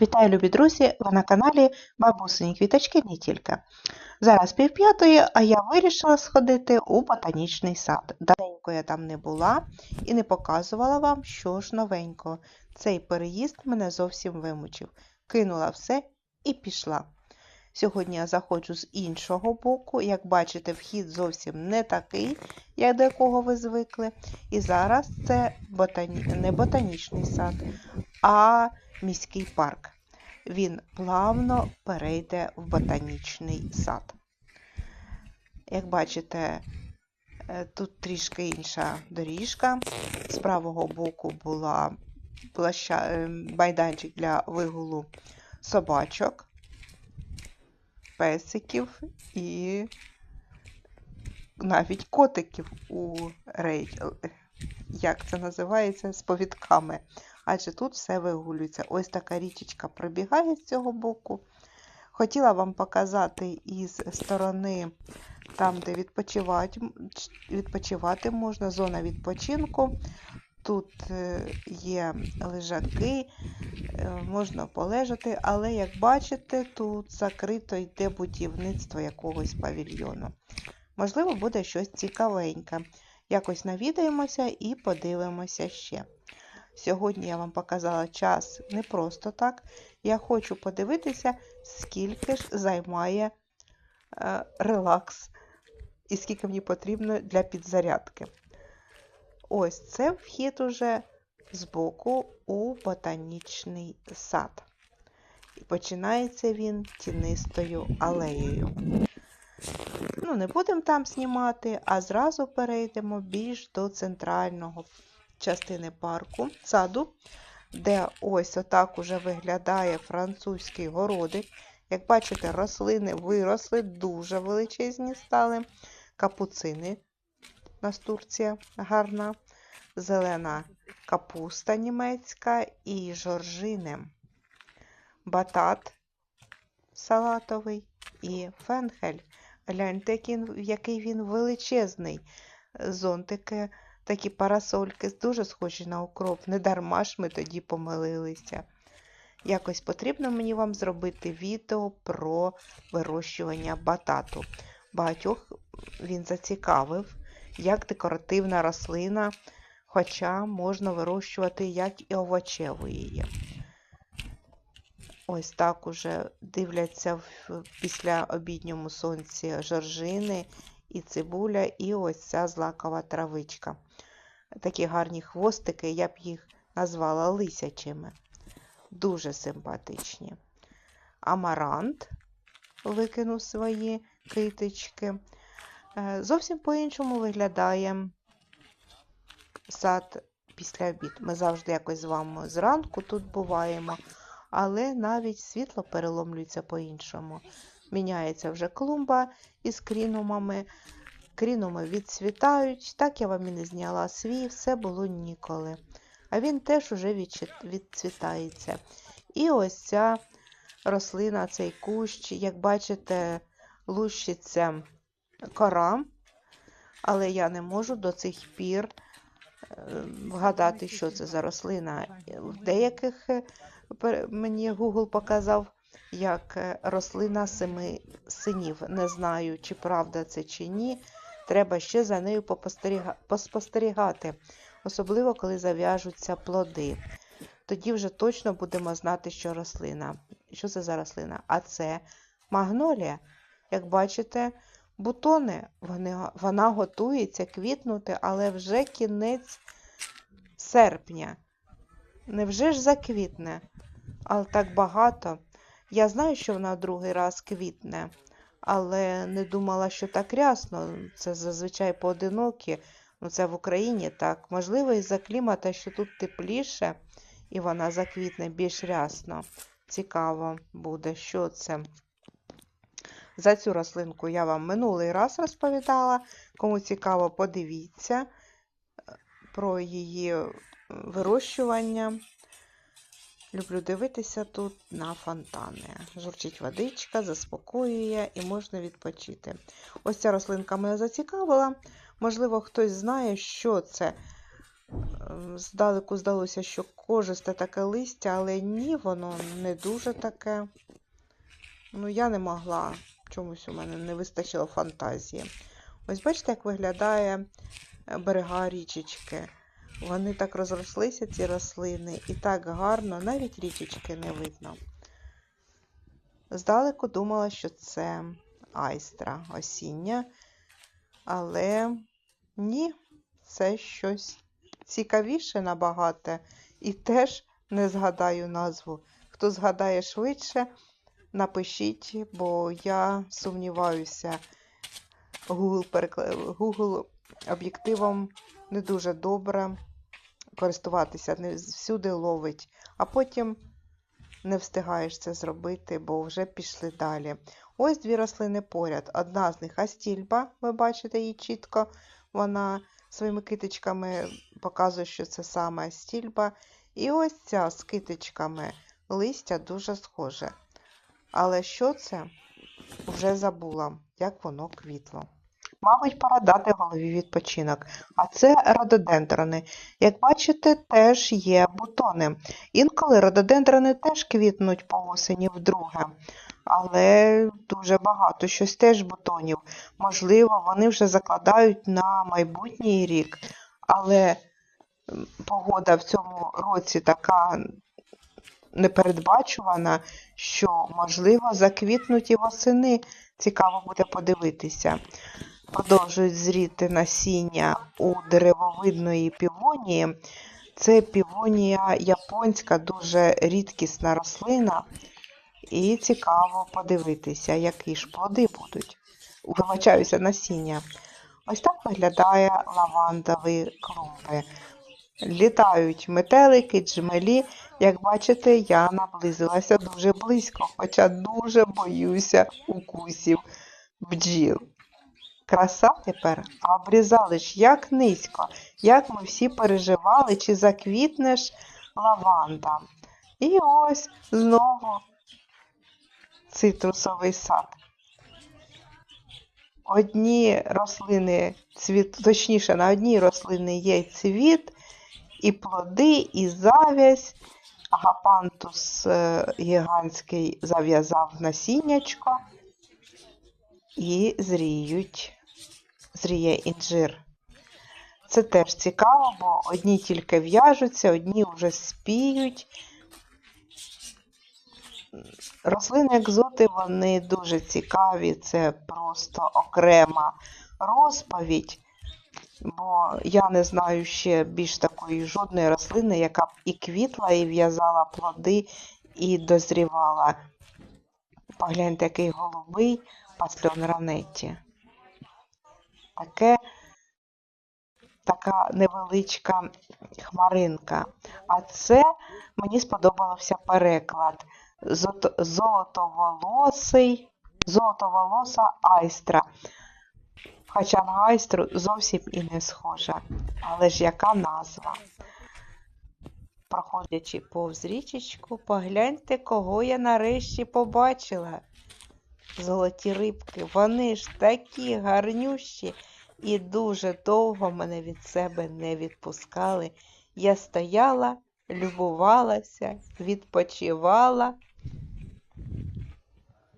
Вітаю, любі друзі! Ви на каналі Бабусині Квіточки не тільки. Зараз півп'ятої, а я вирішила сходити у ботанічний сад. Давненько я там не була і не показувала вам, що ж новенького. Цей переїзд мене зовсім вимучив. Кинула все і пішла. Сьогодні я заходжу з іншого боку. Як бачите, вхід зовсім не такий, як до якого ви звикли. І зараз це ботані... не ботанічний сад, а міський парк. Він плавно перейде в ботанічний сад. Як бачите, е, тут трішки інша доріжка. З правого боку була площа... е, майданчик для вигулу собачок, песиків і навіть котиків у рейд. Як це називається? З повідками адже тут все вигулюється. Ось така річечка пробігає з цього боку. Хотіла вам показати із сторони, там, де відпочивати, відпочивати можна, зона відпочинку. Тут е, є лежаки, е, можна полежати, але, як бачите, тут закрито йде будівництво якогось павільйону. Можливо, буде щось цікавеньке. Якось навідаємося і подивимося ще. Сьогодні я вам показала час не просто так. Я хочу подивитися, скільки ж займає е, релакс і скільки мені потрібно для підзарядки. Ось це вхід уже з боку у ботанічний сад. І починається він тінистою алеєю. Ну, не будемо там знімати, а зразу перейдемо більш до центрального частини парку, саду, де ось отак уже виглядає французький городик. Як бачите, рослини виросли, дуже величезні стали. Капуцини, настурція гарна, зелена капуста німецька і жоржини, батат салатовий і фенхель. Гляньте, який він величезний. Зонтики такі парасольки, дуже схожі на укроп. Не дарма ж ми тоді помилилися. Якось потрібно мені вам зробити відео про вирощування батату. Багатьох він зацікавив, як декоративна рослина, хоча можна вирощувати як і овочеву її. Ось так уже дивляться в після обідньому сонці жоржини і цибуля, і ось ця злакова травичка такі гарні хвостики, я б їх назвала лисячими. Дуже симпатичні. Амарант викинув свої китички. Е, зовсім по-іншому виглядає сад після обід. Ми завжди якось з вами зранку тут буваємо, але навіть світло переломлюється по-іншому. Міняється вже клумба із крінумами. Крінуми відцвітають, так я вам і не зняла свій, все було ніколи. А він теж уже відцвітається. І ось ця рослина, цей кущ, як бачите, лущиться кора, але я не можу до цих пір е, вгадати, що це за рослина. В деяких е, мені Google показав як е, рослина семи синів. Не знаю, чи правда це чи ні. Треба ще за нею поспостерігати, особливо коли зав'яжуться плоди. Тоді вже точно будемо знати, що рослина. Що це за рослина? А це магнолія. Як бачите, бутони, вони, вона готується квітнути, але вже кінець серпня. Невже ж заквітне? Але так багато. Я знаю, що вона другий раз квітне але не думала, що так рясно. Це зазвичай поодинокі. Ну, це в Україні так. Можливо, із-за клімата, що тут тепліше, і вона заквітне більш рясно. Цікаво буде, що це. За цю рослинку я вам минулий раз розповідала. Кому цікаво, подивіться е, про її вирощування. Люблю дивитися тут на фонтани. Журчить водичка, заспокоює і можна відпочити. Ось ця рослинка мене зацікавила. Можливо, хтось знає, що це. Ем, Здалеку здалося, що кожисте таке листя, але ні, воно не дуже таке. Ну, я не могла. Чомусь у мене не вистачило фантазії. Ось бачите, як виглядає е, берега річечки. Вони так розрослися, ці рослини, і так гарно, навіть річечки не видно. Здалеку думала, що це айстра осіння, але ні, це щось цікавіше набагато. І теж не згадаю назву. Хто згадає швидше, напишіть, бо я сумніваюся. Google. Google об'єктивом не дуже добре користуватися, не всюди ловить, а потім не встигаєш це зробити, бо вже пішли далі. Ось дві рослини поряд. Одна з них астільба, ви бачите її чітко. Вона своїми китичками показує, що це саме астільба. І ось ця з китичками листя дуже схоже. Але що це? Вже забула, як воно квітло. Мабуть, пора дати голові відпочинок. А це рододендрони. Як бачите, теж є бутони. Інколи рододендрони теж квітнуть по осені вдруге, але дуже багато щось теж бутонів. Можливо, вони вже закладають на майбутній рік, але погода в цьому році така непередбачувана, що, можливо, заквітнуть і восени. Цікаво буде подивитися. Продовжують зріти насіння у деревовидної півонії. Це півонія японська, дуже рідкісна рослина. І цікаво подивитися, які ж плоди будуть. Вибачаюся, насіння. Ось так виглядає лавандові клумби. Літають метелики, джмелі. Як бачите, я наблизилася дуже близько, хоча дуже боюся укусів бджіл. Краса тепер, а обрізали ж як низько, як ми всі переживали, чи заквітне ж лаванда. І ось знову цитрусовий сад. Одні рослини цвіт, точніше, на одній рослини є цвіт, і плоди, і завязь. Агапантус е, гігантський зав'язав насіннячко і зріють, зріє інжир. Це теж цікаво, бо одні тільки в'яжуться, одні вже спіють. Рослини екзоти, вони дуже цікаві, це просто окрема розповідь, бо я не знаю ще більш такої жодної рослини, яка б і квітла, і в'язала плоди, і дозрівала. Погляньте, який голубий пасльон ранетті. Таке, така невеличка хмаринка. А це мені сподобався переклад. Золотоволосий, золотоволоса айстра. Хоча на айстру зовсім і не схожа. Але ж яка назва? Проходячи повз річечку, погляньте, кого я нарешті побачила. Золоті рибки, вони ж такі гарнющі і дуже довго мене від себе не відпускали. Я стояла, любувалася, відпочивала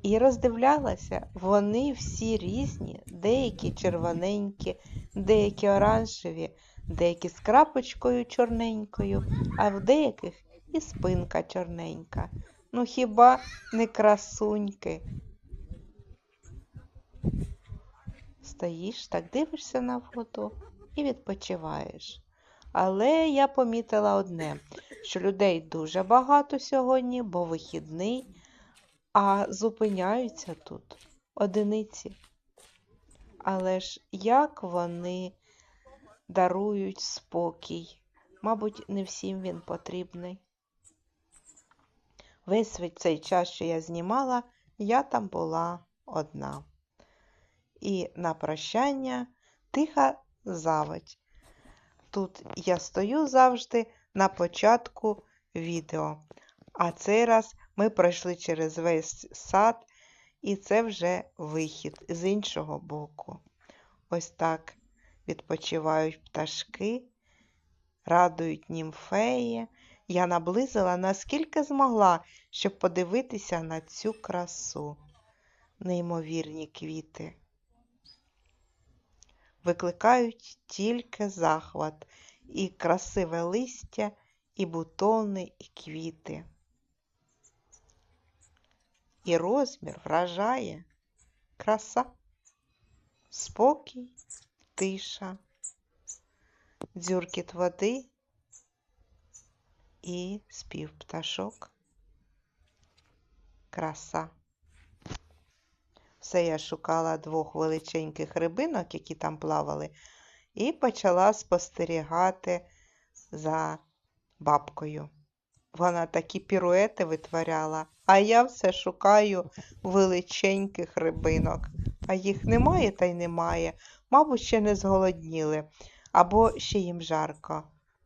і роздивлялася. Вони всі різні, деякі червоненькі, деякі оранжеві, деякі з крапочкою чорненькою, а в деяких і спинка чорненька. Ну хіба не красуньки? Стоїш, так дивишся на воду і відпочиваєш. Але я помітила одне, що людей дуже багато сьогодні, бо вихідний, а зупиняються тут одиниці. Але ж як вони дарують спокій? Мабуть, не всім він потрібний. Весь цей час, що я знімала, я там була одна. І на прощання тиха заводь. Тут я стою завжди на початку відео. А цей раз ми пройшли через весь сад, і це вже вихід з іншого боку. Ось так відпочивають пташки радують німфеї. Я наблизила наскільки змогла, щоб подивитися на цю красу. Неймовірні квіти. Викликають тільки захват, і красиве листя, і бутони, і квіти. І розмір вражає краса, спокій, тиша, дзюркіт води і спів пташок. Краса. Все я шукала двох величеньких рибинок, які там плавали, і почала спостерігати за бабкою. Вона такі піруети витворяла, а я все шукаю величеньких рибинок. А їх немає та й немає. Мабуть, ще не зголодніли, або ще їм жарко.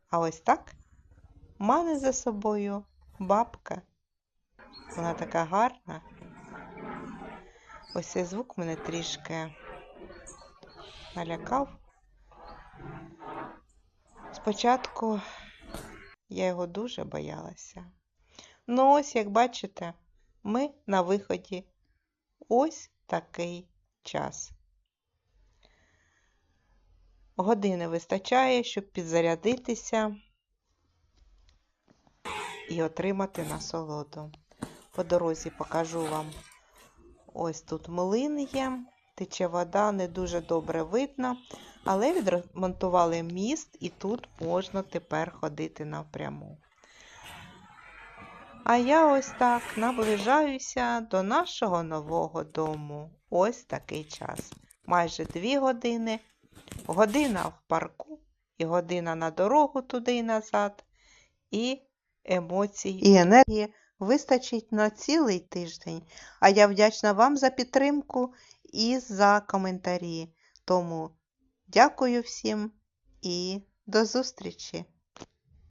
А ось так мане за собою бабка. Вона така гарна. Ось цей звук мене трішки налякав. Спочатку я його дуже боялася. Ну, ось, як бачите, ми на виході. Ось такий час. Години вистачає, щоб підзарядитися і отримати насолоду. По дорозі покажу вам. Ось тут млин є, тече вода, не дуже добре видно, але відремонтували міст і тут можна тепер ходити напряму. А я ось так наближаюся до нашого нового дому. Ось такий час. Майже дві години, година в парку, і година на дорогу туди і назад, і емоцій, і енергії вистачить на цілий тиждень. А я вдячна вам за підтримку і за коментарі. Тому дякую всім і до зустрічі!